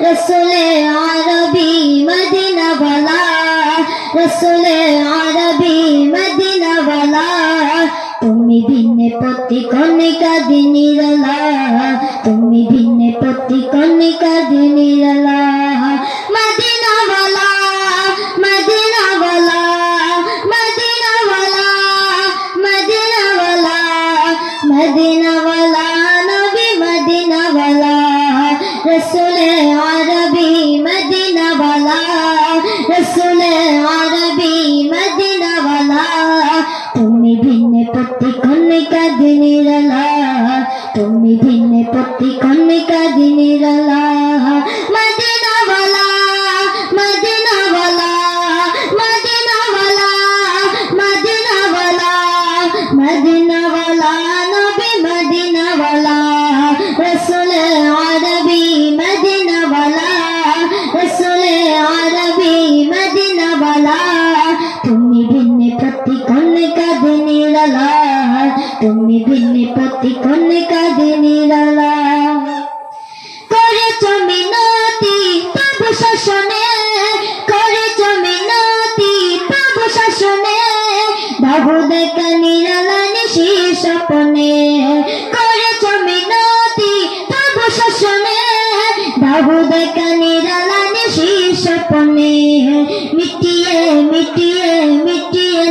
রসুলে আরবি মদিনা বলা, রসুলে আরবি মদিনা বলা, তুমি ভিন্নে পতি কনিকা দিনিরলা তুমি ভিন্নে পতি কনিকা দিনিরলা মদিনা বলা মদিনা বলা, মদিনা ভিন্নে প্রতি কণিকা দিনিরলা তুমি ভিন্নে প্রতি কণিকা দিনিরলা করেছ মিনতি তবু শাসনে, করেছ মিনতি তবু শাসনে বাবু দেখা করেছ মিনতি তবু শাসনে বাবু দেখা নিরালানি শীর্ষপনে মিটিয়ে মিটিয়ে মিটিয়ে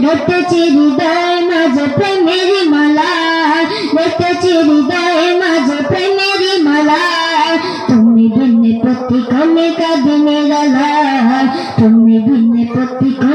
रत्याचे हृदय माझ प्रेमेरी मला. रत्याचे हृदय माझ प्रेमेरी मला. का दिने गाला. तुम्हें भिन्न पत्ती